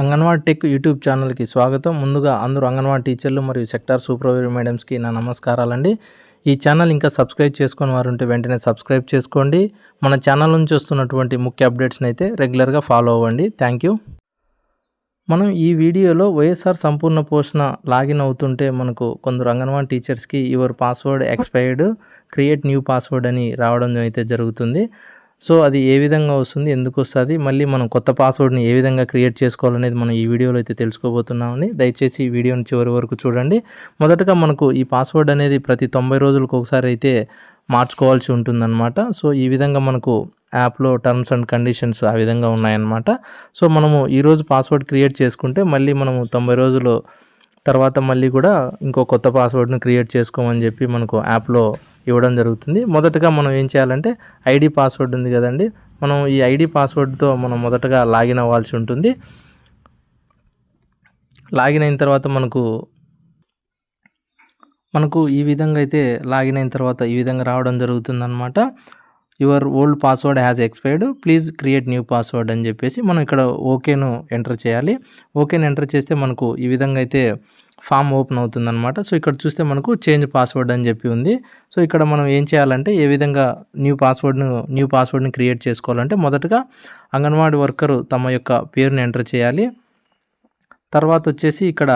Anganwadi tech YouTube ఛానల్కి స్వాగతం. ముందుగా అందరూ అంగన్వాడీ టీచర్లు మరియు సెక్టార్ సూపర్వైజర్ మేడమ్స్కి నా నమస్కారాలండి. ఈ ఛానల్ ఇంకా సబ్స్క్రైబ్ చేసుకుని వారు ఉంటే వెంటనే సబ్స్క్రైబ్ చేసుకోండి. మన ఛానల్ నుంచి వస్తున్నటువంటి ముఖ్య అప్డేట్స్ని అయితే రెగ్యులర్గా ఫాలో అవ్వండి. Thank you. మనం ఈ వీడియోలో వైఎస్ఆర్ సంపూర్ణ పోషణ లాగిన్ అవుతుంటే మనకు కొందరు అంగన్వాడీ టీచర్స్కి your password expired create new password అని రావడం అయితే జరుగుతుంది. సో అది ఏ విధంగా వస్తుంది ఎందుకు వస్తుంది మళ్ళీ మనం కొత్త పాస్వర్డ్ని ఏ విధంగా క్రియేట్ చేసుకోవాలనేది మనం ఈ వీడియోలో అయితే తెలుసుకోబోతున్నామని దయచేసి ఈ వీడియోని చివరి వరకు చూడండి. మొదటగా మనకు ఈ పాస్వర్డ్ అనేది ప్రతి తొంభై రోజులకు ఒకసారి అయితే మార్చుకోవాల్సి ఉంటుందన్నమాట. సో ఈ విధంగా మనకు యాప్లో టర్మ్స్ అండ్ కండిషన్స్ ఆ విధంగా ఉన్నాయన్నమాట. సో మనము ఈరోజు పాస్వర్డ్ క్రియేట్ చేసుకుంటే మళ్ళీ మనము తొంభై రోజులు తర్వాత మళ్ళీ కూడా ఇంకో కొత్త పాస్వర్డ్ని క్రియేట్ చేసుకోమని చెప్పి మనకు యాప్లో ఇవ్వడం జరుగుతుంది. మొదటగా మనం ఏం చేయాలంటే ఐడి పాస్వర్డ్ ఉంది కదండి. మనం ఈ ఐడి పాస్వర్డ్తో మనం మొదటగా లాగిన్ అవ్వాల్సి ఉంటుంది. లాగిన్ అయిన తర్వాత మనకు మనకు ఈ విధంగా అయితే లాగిన్ అయిన తర్వాత ఈ విధంగా రావడం జరుగుతుందన్నమాట. Your old password has expired please create new password అని చెప్పేసి మనం ఇక్కడ ఓకేను ఎంటర్ చేయాలి. ఓకేను ఎంటర్ చేస్తే మనకు ఈ విధంగా అయితే ఫామ్ ఓపెన్ అవుతుందన్నమాట. సో ఇక్కడ చూస్తే మనకు చేంజ్ పాస్వర్డ్ అని చెప్పి ఉంది. సో ఇక్కడ మనం ఏం చేయాలంటే ఏ విధంగా న్యూ పాస్వర్డ్ను న్యూ పాస్వర్డ్ని క్రియేట్ చేసుకోవాలంటే మొదటగా అంగన్వాడీ వర్కరు తమ యొక్క పేరుని ఎంటర్ చేయాలి. తర్వాత వచ్చేసి ఇక్కడ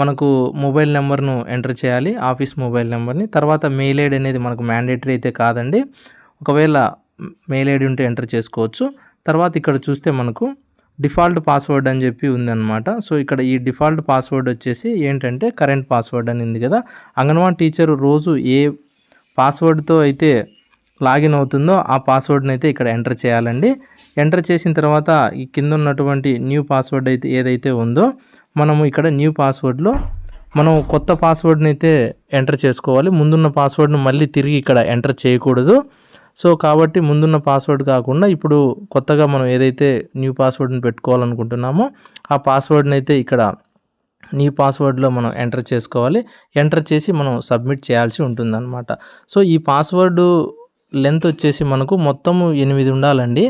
మనకు మొబైల్ నెంబర్ను ఎంటర్ చేయాలి ఆఫీస్ మొబైల్ నెంబర్ని. తర్వాత మెయిల్ ఐడి అనేది మనకు మ్యాండేటరీ అయితే కాదండి. ఒకవేళ మెయిల్ ఐడి ఉంటే ఎంటర్ చేసుకోవచ్చు. తర్వాత ఇక్కడ చూస్తే మనకు డిఫాల్ట్ పాస్వర్డ్ అని చెప్పి ఉందన్నమాట. సో ఇక్కడ ఈ డిఫాల్ట్ పాస్వర్డ్ వచ్చేసి ఏంటంటే కరెంట్ పాస్వర్డ్ అని ఉంది కదా. అంగన్వాడీ టీచర్ రోజు ఏ పాస్వర్డ్తో అయితే లాగిన్ అవుతుందో ఆ పాస్వర్డ్ని అయితే ఇక్కడ ఎంటర్ చేయాలండి. ఎంటర్ చేసిన తర్వాత ఈ కింద ఉన్నటువంటి న్యూ పాస్వర్డ్ అయితే ఏదైతే ఉందో మనము ఇక్కడ న్యూ పాస్వర్డ్లో మనం కొత్త పాస్వర్డ్ని అయితే ఎంటర్ చేసుకోవాలి. ముందున్న పాస్వర్డ్ను మళ్ళీ తిరిగి ఇక్కడ ఎంటర్ చేయకూడదు. సో కాబట్టి ముందున్న పాస్వర్డ్ కాకుండా ఇప్పుడు కొత్తగా మనం ఏదైతే న్యూ పాస్వర్డ్ని పెట్టుకోవాలనుకుంటున్నామో ఆ పాస్వర్డ్ని అయితే ఇక్కడ న్యూ పాస్వర్డ్లో మనం ఎంటర్ చేసుకోవాలి. ఎంటర్ చేసి మనం సబ్మిట్ చేయాల్సి ఉంటుందన్నమాట. సో ఈ పాస్వర్డ్ లెంత్ వచ్చేసి మనకు మొత్తము ఎనిమిది ఉండాలండి.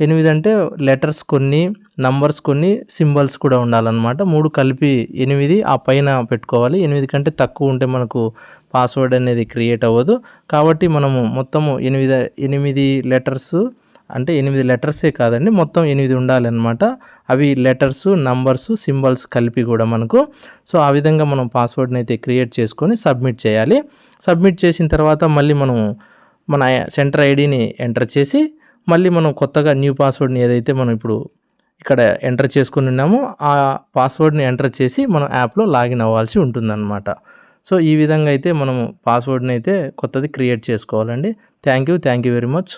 ఎనిమిది అంటే లెటర్స్ కొన్ని నంబర్స్ కొన్ని సింబల్స్ కూడా ఉండాలన్నమాట. మూడు కలిపి ఎనిమిది ఆ పైన పెట్టుకోవాలి. ఎనిమిది కంటే తక్కువ ఉంటే మనకు పాస్వర్డ్ అనేది క్రియేట్ అవ్వదు. కాబట్టి మనము మొత్తము ఎనిమిది ఎనిమిది లెటర్స్ అంటే ఎనిమిది లెటర్సే కాదండి మొత్తం ఎనిమిది ఉండాలన్నమాట. అవి లెటర్స్ నంబర్స్ సింబల్స్ కలిపి కూడా మనకు. సో ఆ విధంగా మనం పాస్వర్డ్ని అయితే క్రియేట్ చేసుకొని సబ్మిట్ చేయాలి. సబ్మిట్ చేసిన తర్వాత మళ్ళీ మనం మన సెంటర్ ఐడిని ఎంటర్ చేసి మళ్ళీ మనం కొత్తగా న్యూ పాస్వర్డ్ని ఏదైతే మనం ఇప్పుడు ఇక్కడ ఎంటర్ చేసుకుని ఉన్నామో ఆ పాస్వర్డ్ని ఎంటర్ చేసి మనం యాప్లో లాగిన్ అవ్వాల్సి ఉంటుందన్నమాట. సో ఈ విధంగా అయితే మనము పాస్వర్డ్ని అయితే కొత్తది క్రియేట్ చేసుకోవాలండి. Thank you thank you very much.